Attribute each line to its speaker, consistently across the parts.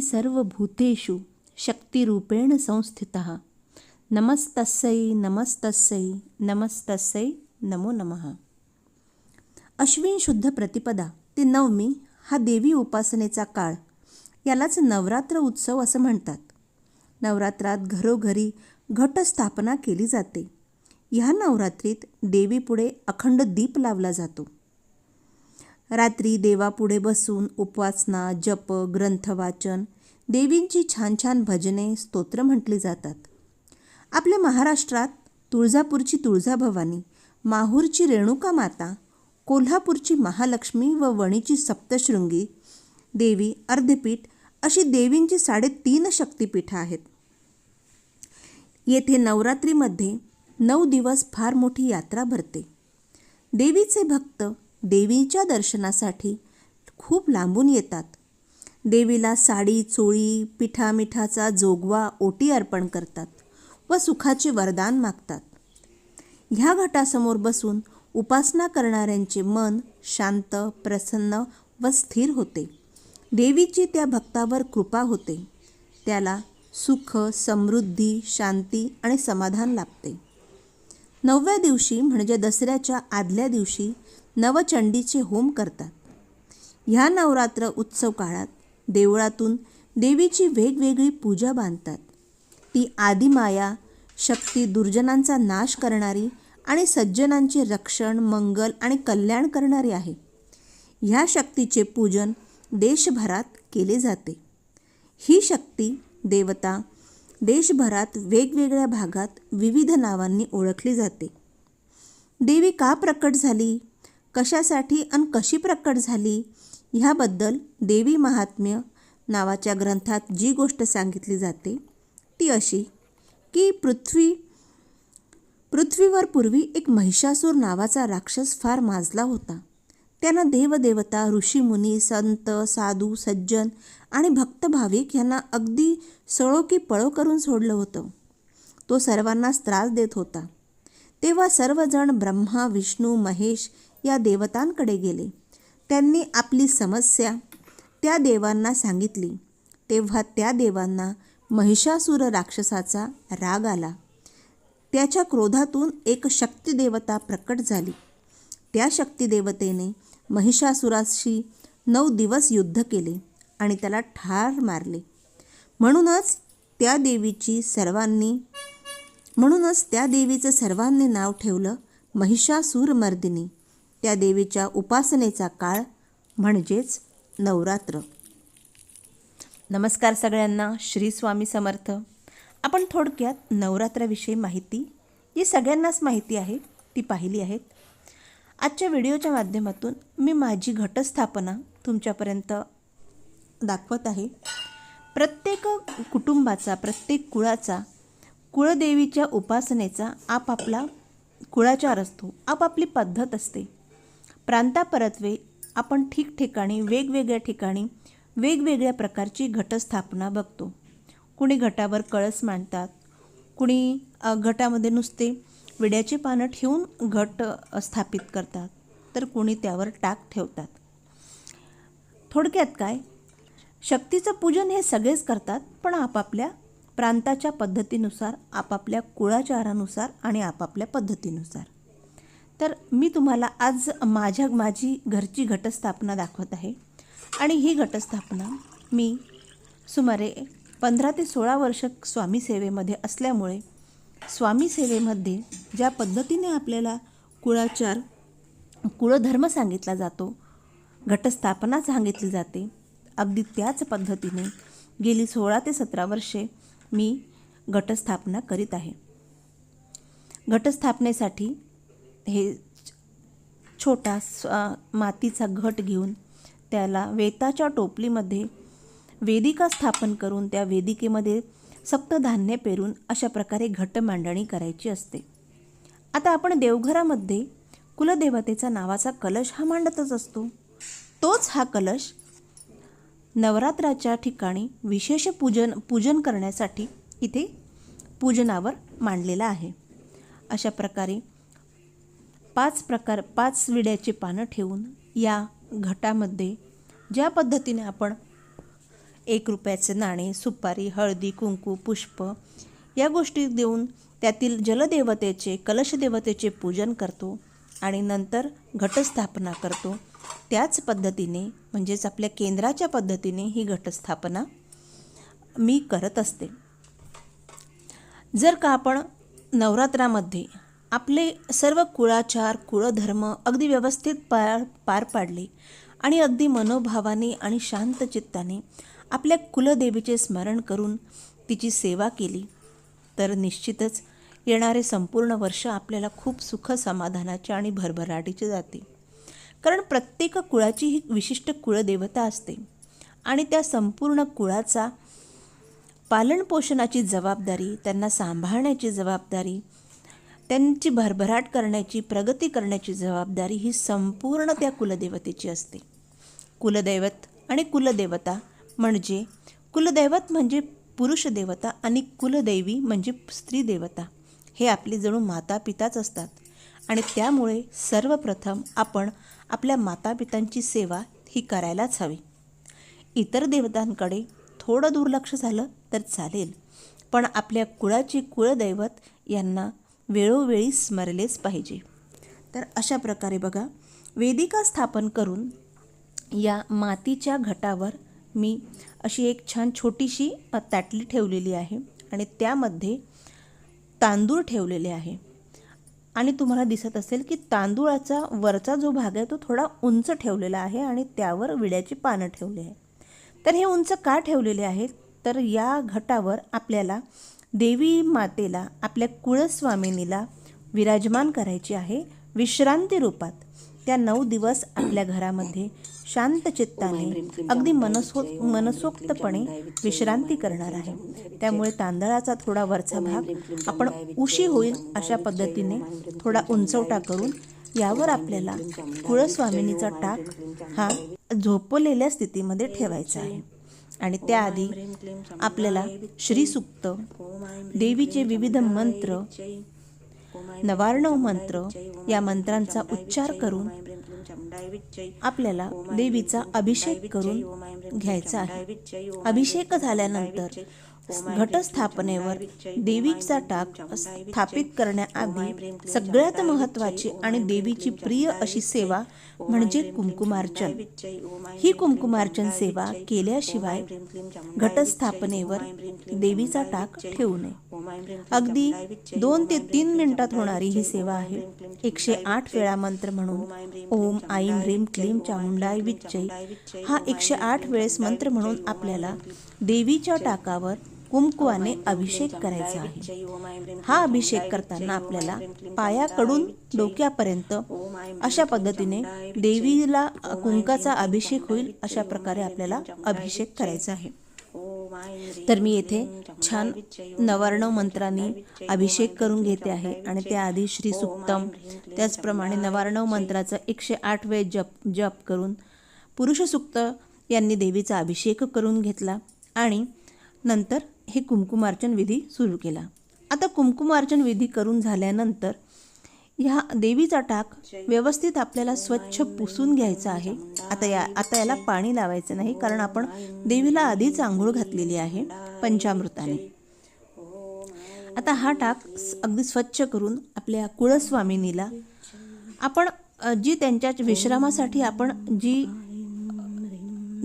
Speaker 1: सर्वभूतेषु शक्तिरूपेण संस्थितः। नमस्तस्यै नमस्तस्यै नमस्तस्यै नमो नमः। अश्विन शुद्ध प्रतिपदा ते नवमी हा देवी उपासनेचा काळ यालाच नवरात्र उत्सव असं म्हणतात। नवरात्रात घरोघरी घटस्थापना केली जाते। ह्या नवरात्रीत देवीपुढे अखंड दीप लावला जातो। रात्री देवापुढे बसून उपासना जप ग्रंथवाचन देवींची छान छान भजने स्तोत्र म्हटली जातात. आपल्या महाराष्ट्रात तुळजापूरची तुळजाभवानी माहूरची रेणुका माता कोल्हापूरची महालक्ष्मी व वणीची सप्तशृंगी देवी अर्धपीठ अशी देवींची साडेतीन शक्तिपीठं आहेत. येथे नवरात्रीमध्ये नऊ दिवस फार मोठी यात्रा भरते. देवीचे भक्त देवीच्या दर्शनासाठी खूप लांबून येतात. देवीला साडी चोळी पिठामिठाचा जोगवा ओटी अर्पण करतात व सुखाचे वरदान मागतात. ह्या घटासमोर बसून उपासना करणाऱ्यांचे मन शांत प्रसन्न व स्थिर होते. देवीची त्या भक्तावर कृपा होते. त्याला सुख समृद्धी शांती आणि समाधान लाभते. नवव्या दिवशी म्हणजे दसऱ्याच्या आदल्या दिवशी नवचंडीचे होम करतात. ह्या नवरात्र उत्सव काळात देवळातून देवीची वेगवेगळी पूजा बांधतात. ती आदिमाया शक्ती दुर्जनांचा नाश करणारी आणि सज्जनांचे रक्षण मंगल आणि कल्याण करणारी आहे. ह्या शक्तीचे पूजन देशभरात केले जाते. ही शक्ती देवता देशभरात वेगवेगळ्या भागात विविध नावांनी ओळखली जाते. देवी का प्रकट झाली? कशासाठी आणि कशी प्रकट झाली? ह्याबद्दल देवी महात्म्य नावाच्या ग्रंथात जी गोष्ट सांगितली जाते ती अशी की पृथ्वी पृथ्वीवर पूर्वी एक महिषासूर नावाचा राक्षस फार माजला होता. त्यानं देवदेवता ऋषीमुनी संत साधू सज्जन आणि भक्त भाविक यांना अगदी सळो की पळो करून सोडलं होतं. तो सर्वांनाच त्रास देत होता. तेव्हा सर्वजण ब्रह्मा विष्णू महेश या देवतांकडे गेले. त्यांनी आपली समस्या त्या देवांना सांगितली. तेव्हा त्या देवांना महिषासूर राक्षसाचा राग आला. त्याच्या क्रोधातून एक शक्तिदेवता प्रकट झाली. त्या शक्तिदेवतेने महिषासुराशी नऊ दिवस युद्ध केले आणि त्याला ठार मारले. म्हणूनच त्या देवीची सर्वांनी म्हणूनच त्या देवीचं सर्वांनी नाव ठेवलं महिषासुरमर्दिनी. त्या देवीच्या उपासनेचा काळ म्हणजेच नवरात्र. नमस्कार सगळ्यांना श्री स्वामी समर्थ. आपण थोडक्यात नवरात्राविषयी माहिती जी सगळ्यांनाच माहिती आहे ती पाहिली आहेत. आजच्या व्हिडिओच्या माध्यमातून मी माझी घटस्थापना तुमच्यापर्यंत दाखवत आहे. प्रत्येक कुटुंबाचा प्रत्येक कुळाचा कुळदेवीच्या उपासनेचा आपापला कुळाचार असतो आपापली पद्धत असते. प्रांतापरत्वे आपण ठिकठिकाणी वेगवेगळ्या ठिकाणी वेगवेगळ्या प्रकारची घटस्थापना बघतो. कुणी घटावर कळस मांडतात कुणी घटामध्ये नुसते विड्याची पानं ठेवून घट स्थापित करतात तर कुणी त्यावर टाक ठेवतात. थोडक्यात काय? शक्तीचं पूजन हे सगळेच करतात पण आपापल्या प्रांताच्या पद्धतीनुसार आपापल्या कुळाचारानुसार आणि आपापल्या पद्धतीनुसार. तर मी तुम्हाला आज माझ्या माझी घरची घटस्थापना दाखवत आहे. आणि ही घटस्थापना मी सुमारे पंधरा ते सोळा वर्ष स्वामी सेवेमध्ये असल्यामुळे स्वामी सेवेमध्ये ज्या पद्धतीने आपल्याला कुळाचार कुळधर्म सांगितला जातो घटस्थापना सांगितली जाते अगदी त्याच पद्धतीने गेली सोळा ते सतरा वर्षे मी घटस्थापना करीत आहे. घटस्थापनेसाठी हे छोटा मातीचा घट घेऊन त्याला वेताच्या टोपलीमध्ये वेदिका स्थापन करून त्या वेदिकेमध्ये सप्तधान्य पेरून अशा प्रकारे घट मांडणी करायची असते. आता आपण देवघरामध्ये कुलदेवतेचा नावाचा कलश हा मांडतच असतो. तोच हा कलश नवरात्राच्या ठिकाणी विशेष पूजन पूजन करण्यासाठी इथे पूजनावर मांडलेला आहे. अशा प्रकारे पाच प्रकार पाच विड्याची पानं ठेवून या घटामध्ये ज्या पद्धतीने आपण एक रुपयाचे नाणे सुपारी हळदी कुंकू पुष्प या गोष्टी देऊन त्यातील जलदेवतेचे कलशदेवतेचे पूजन करतो आणि नंतर घटस्थापना करतो त्याच पद्धतीने म्हणजेच आपल्या केंद्राच्या पद्धतीने ही घटस्थापना मी करत असते. जर का आपण नवरात्रामध्ये आपले सर्व कुळाचार कुळधर्म अगदी व्यवस्थित पार पार पाडले आणि अगदी मनोभावाने आणि शांत चित्ताने आपल्या कुलदेवीचे स्मरण करून तिची सेवा केली. तर निश्चितच येणारे संपूर्ण वर्ष आपल्याला खूप सुख समाधानाचे आणि भरभराटीचे जाते. कारण प्रत्येक कुळाची ही विशिष्ट कुळदेवता असते आणि त्या संपूर्ण कुळाचा पालनपोषणाची जबाबदारी त्यांना सांभाळण्याची जबाबदारी त्यांची भरभराट करण्याची प्रगती करण्याची जबाबदारी ही संपूर्ण त्या कुलदेवतेची असते. कुलदैवत आणि कुलदेवता म्हणजे कुलदैवत म्हणजे पुरुष देवता आणि कुलदैवी म्हणजे स्त्री देवता. हे आपली जणू माता पिताच असतात. आणि त्यामुळे सर्वप्रथम आपण आपल्या मातापितांची सेवा ही करायलाच हवी. इतर देवतांकडे थोडं दुर्लक्ष झालं तर चालेल. पण आपल्या कुळाची कुळदैवत यांना वेळोवेळी स्मरलेच पाहिजे. तर अशा प्रकारे बघा वेदिका स्थापन करून या मातीच्या घटावर मी अशी एक छान छोटीशी ताटली ठेवलेली आहे आणि त्यामध्ये तांदूळ ठेवलेले आहे. आणि तुम्हाला दिसत असेल की तांदूळाचा वरचा जो भाग आहे तो थोडा उंच ठेवलेला आहे आणि त्यावर विड्याची पानं ठेवली आहे. तर हे उंच का ठेवलेले आहेत? तर या घटावर आपल्याला देवी मातेला आपल्या कुळस्वामिनीला विराजमान करायची आहे विश्रांती रूपात. त्या नऊ दिवस आपल्या घरामध्ये शांत चित्ताने अगदी मनसो मनसोक्तपणे विश्रांती करणार आहे. त्यामुळे तांदळाचा थोडा वरचा भाग आपण उशी होईल अशा पद्धतीने थोडा उंचवटा करून यावर आपल्याला कुळस्वामिनीचा टाक हा झोपलेल्या स्थितीमध्ये ठेवायचा आहे. आणि त्याआधी आपल्याला श्रीसुक्त देवीचे विविध मंत्र नवार्णव मंत्र या मंत्रांचा उच्चार करून आपल्याला देवीचा अभिषेक करून घ्यायचा आहे. अभिषेक झाल्यानंतर घटस्थापनेवर देवीचा टाक स्थापित करण्याआधी सगळ्यात महत्त्वाची आणि देवीची प्रिय अशी सेवा म्हणजे कुंकुमार्चन ही कुंकुमार्चन सेवा केल्याशिवाय घटस्थापनेवर देवीचा टाक ठेवू नये. अगदी दोन ते तीन मिनिटात होणारी ही सेवा आहे. एकशे आठ वेळा मंत्र म्हणून ओम आईम ह्रीम क्लीम चामुंडाय विच्चय हा एकशे आठ वेळेस मंत्र म्हणून आपल्याला देवीच्या टाकावर कुंकुवाने अभिषेक करायचा आहे. हा अभिषेक करताना आपल्याला पायाकडून डोक्यापर्यंत अशा पद्धतीने देवीला कुंकाचा अभिषेक होईल अशा प्रकारे आपल्याला अभिषेक करायचा आहे. तर मी येथे छान नवर्ण मंत्रांनी अभिषेक करून घेते आहे आणि त्याआधी श्री सुक्तम त्याचप्रमाणे नवार्णव मंत्राचा एकशे आठ वेळ जप जप करून पुरुष सुक्त यांनी देवीचा अभिषेक करून घेतला आणि नंतर हे कुमकुमार्चन विधी सुरू केला. आता कुमकुमार्चन विधी करून झाल्यानंतर ह्या देवीचा टाक व्यवस्थित आपल्याला स्वच्छ पुसून घ्यायचा आहे. आता या आता याला पाणी लावायचं नाही कारण आपण देवीला आधीच आंघोळ घातलेली आहे पंचामृताने. आता हा टाक अगदी स्वच्छ करून आपल्या कुळस्वामिनीला आपण जी त्यांच्या विश्रामासाठी आपण जी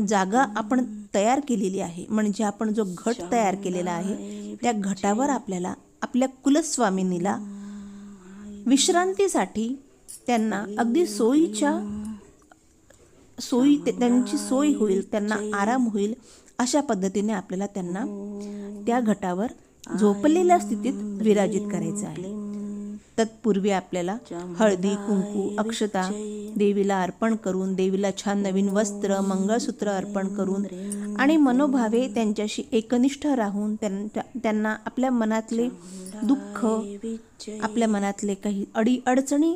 Speaker 1: जागा आपण तयार केलेली आहे. म्हणजे आपण जो घट तयार केलेला आहे त्या घटावर आपल्याला आपल्या कुलस्वामिनीला विश्रांतीसाठी त्यांना अगदी सोयीच्या सोयी ते- त्यांची सोय होईल त्यांना आराम होईल अशा पद्धतीने आपल्याला त्यांना त्या घटावर झोपलेल्या स्थितीत विराजित करायचं आहे. तत्पूर्वी आपल्याला हळदी कुंकू अक्षता देवीला अर्पण करून देवीला छान नवीन वस्त्र मंगळसूत्र अर्पण करून आणि मनोभावे त्यांच्याशी एकनिष्ठ राहून त्यांच्या त्यांना आपल्या मनातले दुःख आपल्या मनातले काही अडी अडचणी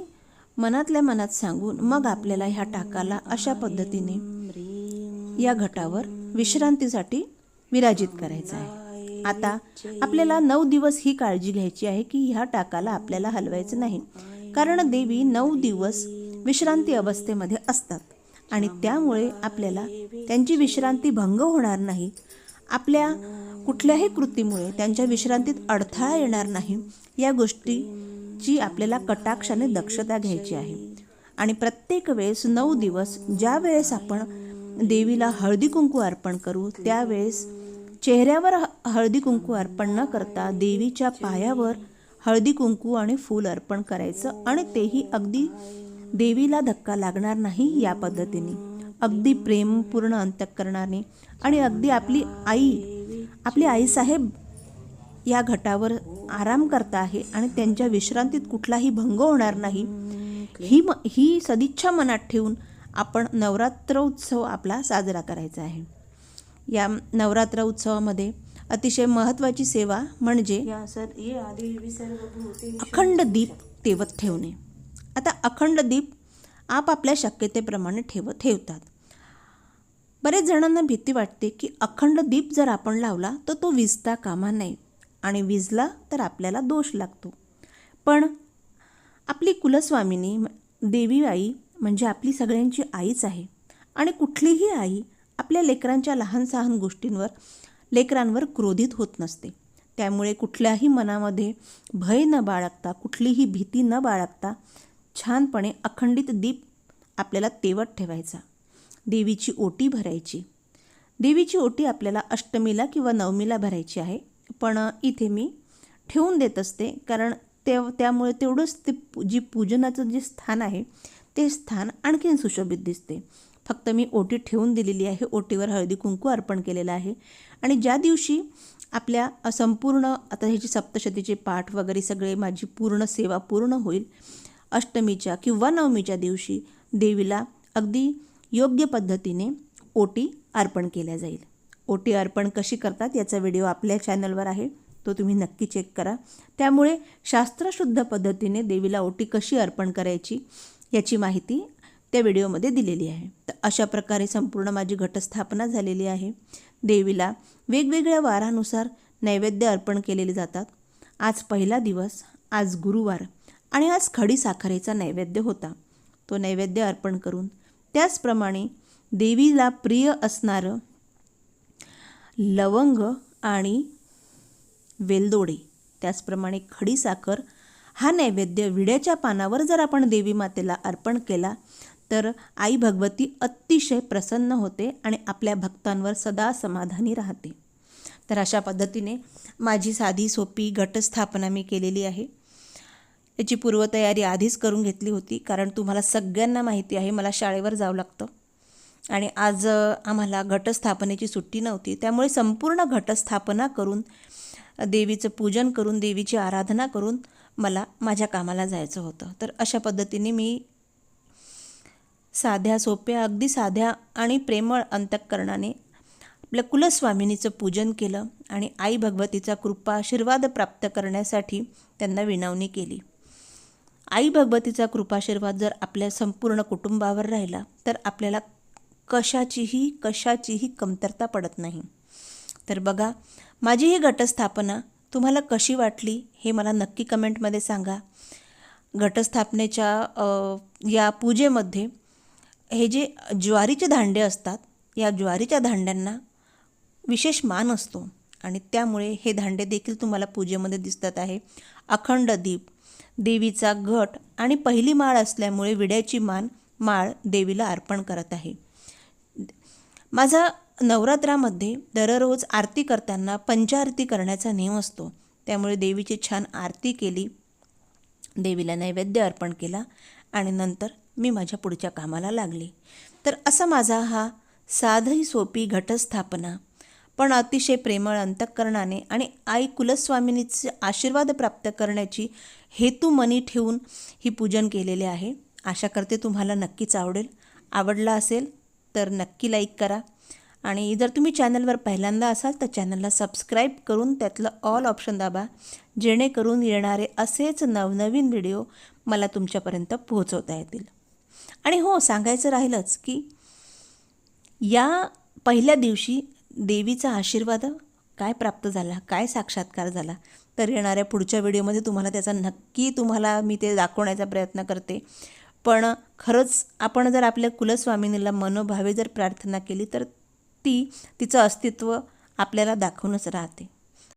Speaker 1: मनातल्या मनात सांगून मग आपल्याला ह्या टाकाला अशा पद्धतीने या घटावर विश्रांतीसाठी विराजित करायचं आहे. आता आपल्याला नऊ दिवस ही काळजी घ्यायची आहे की ह्या टाकाला आपल्याला हलवायचं नाही. कारण देवी नऊ दिवस विश्रांती अवस्थेमध्ये असतात आणि त्यामुळे आपल्याला त्यांची विश्रांती भंग होणार नाही. आपल्या कुठल्याही कृतीमुळे त्यांच्या विश्रांतीत अडथळा येणार नाही. या गोष्टीची आपल्याला कटाक्षाने दक्षता घ्यायची आहे. आणि प्रत्येक वेळेस नऊ दिवस ज्या वेळेस आपण देवीला हळदी कुंकू अर्पण करू त्यावेळेस चेहऱ्यावर हळदी कुंकू अर्पण न करता देवीच्या पायावर हळदी कुंकू आणि फूल अर्पण करायचं आणि तेही अगदी देवीला धक्का लागणार नाही या पद्धतीने. अगदी प्रेमपूर्ण अंत्यकरणाने आणि अगदी आपली आई आपली आईसाहेब या घटावर आराम करता आहे आणि त्यांच्या विश्रांतीत कुठलाही भंग होणार नाही. ही म ही सदिच्छा मनात ठेवून आपण नवरात्र उत्सव आपला साजरा करायचा आहे. या नवरात्र उत्सवामध्ये अतिशय महत्त्वाची सेवा म्हणजे
Speaker 2: या सर ये आदिदेवी सर्वभूते
Speaker 1: अखंड दीप तेवत ठेवणे. आता अखंड दीप आपापल्या शक्यतेप्रमाणे ठेव ठेवतात. बरेच जणांना भीती वाटते की अखंड दीप जर आपण लावला तर तो विजता कामा नये आणि विजला तर आपल्याला दोष लागतो. पण आपली कुलस्वामिनी देवी आई म्हणजे आपली सगळ्यांची आईच आहे आणि कुठलीही आई आपल्या लेकरांच्या लहान सहान गोष्टींवर लेकरांवर क्रोधित होत नसते. त्यामुळे कुठल्याही मनामध्ये भय न बाळगता कुठलीही भीती न बाळगता छानपणे अखंडित दीप आपल्याला तेवत ठेवायचा. देवीची ओटी भरायची. देवीची ओटी आपल्याला अष्टमीला किंवा नवमीला भरायची आहे. पण इथे मी ठेवून देत असते कारण ते त्यामुळे तेवढंच ते जी पूजनाचं जे स्थान आहे ते स्थान आणखीन सुशोभित दिसते. फक्त मी ओटी ठेवून दिलेली आहे ओटीवर हळदी कुंकू अर्पण केलेलं आहे. आणि ज्या दिवशी आपल्या संपूर्ण आता ह्याची सप्तशतीचे पाठ वगैरे सगळे माझी पूर्ण सेवा पूर्ण होईल अष्टमीच्या किंवा नवमीच्या दिवशी देवीला अगदी योग्य पद्धतीने ओटी अर्पण केल्या जाईल. ओटी अर्पण कशी करतात याचा व्हिडिओ आपल्या चॅनलवर आहे तो तुम्ही नक्की चेक करा. त्यामुळे शास्त्रशुद्ध पद्धतीने देवीला ओटी कशी अर्पण करायची याची माहिती त्या व्हिडिओमध्ये दिलेली आहे. तर अशा प्रकारे संपूर्ण माझी घटस्थापना झालेली आहे. देवीला वेगवेगळ्या वारानुसार नैवेद्य अर्पण केलेले जातात. आज पहिला दिवस आज गुरुवार आणि आज खडी साखरेचा नैवेद्य होता. तो नैवेद्य अर्पण करून त्याचप्रमाणे देवीला प्रिय असणारं लवंग आणि वेलदोडे त्याचप्रमाणे खडीसाखर हा नैवेद्य विड्याच्या पानावर जर आपण देवी मातेला अर्पण केला तर आई भगवती अतिशय प्रसन्न होते आणि आपल्या भक्तांवर सदा समाधानी राहते. तर अशा पद्धतीने माझी साधी सोपी घटस्थापना मी केलेली आहे. याची पूर्वतयारी आधीच करून घेतली होती कारण तुम्हाला सगळ्यांना माहिती आहे मला शाळेवर जावं लागतं. आणि आज आम्हाला घटस्थापनेची सुट्टी नव्हती त्यामुळे संपूर्ण घटस्थापना करून देवीचं पूजन करून देवीची आराधना करून मला माझ्या कामाला जायचं होतं. तर अशा पद्धतीने मी साध्या सोप्या अगदी साध्या आणि प्रेमळ अंतःकरणाने आपल्या कुलस्वामिनीचं पूजन केलं आणि आई भगवतीचा कृपा आशीर्वाद प्राप्त करण्यासाठी त्यांना विनवणी केली. आई भगवतीचा कृपाशीर्वाद जर आपल्या संपूर्ण कुटुंबावर राहिला तर आपल्याला कशाचीही कशाचीही कमतरता पडत नाही. तर बघा माझी ही घटस्थापना तुम्हाला कशी वाटली हे मला नक्की कमेंटमध्ये सांगा. घटस्थापनेच्या या पूजेमध्ये हे जे ज्वारीचे धांडे असतात या ज्वारीच्या धांड्यांना विशेष मान असतो. आणि त्यामुळे हे धांडे देखील तुम्हाला पूजेमध्ये दिसतात आहे. अखंड दीप देवीचा घट आणि पहिली माळ असल्यामुळे विड्याची मान माळ देवीला अर्पण करत आहे. माझा नवरात्रामध्ये दररोज आरती करताना पंचारती करण्याचा नियम असतो. त्यामुळे देवीची छान आरती केली देवीला नैवेद्य अर्पण केला आणि नंतर मी माझ्या पुढच्या कामाला लागले. तर असा माझा हा साधही सोपी घटस्थापना. पण अतिशय प्रेमळ अंतःकरणाने आणि आई कुलस्वामिनीचे आशीर्वाद प्राप्त करण्याची हेतू मनी ठेवून ही पूजन केलेले आहे. आशा करते तुम्हाला नक्कीच आवडेल. आवडला असेल तर नक्की लाईक करा. आणि जर तुम्ही चॅनलवर पहिल्यांदा असाल तर चॅनलला सबस्क्राईब करून त्यातलं ऑल ऑप्शन दाबा. जेणेकरून येणारे असेच नवनवीन व्हिडिओ मला तुमच्यापर्यंत पोहोचवता येतील. आणि हो सांगायचं राहिलंच की या पहिल्या दिवशी देवीचा आशीर्वाद काय प्राप्त झाला काय साक्षात्कार झाला तर येणाऱ्या पुढच्या व्हिडिओमध्ये तुम्हाला त्याचा नक्की तुम्हाला मी ते दाखवण्याचा प्रयत्न करते. पण खरंच आपण जर आपल्या कुलस्वामिनीला मनोभावे जर प्रार्थना केली तर ती तिचं अस्तित्व आपल्याला दाखवूनच राहते.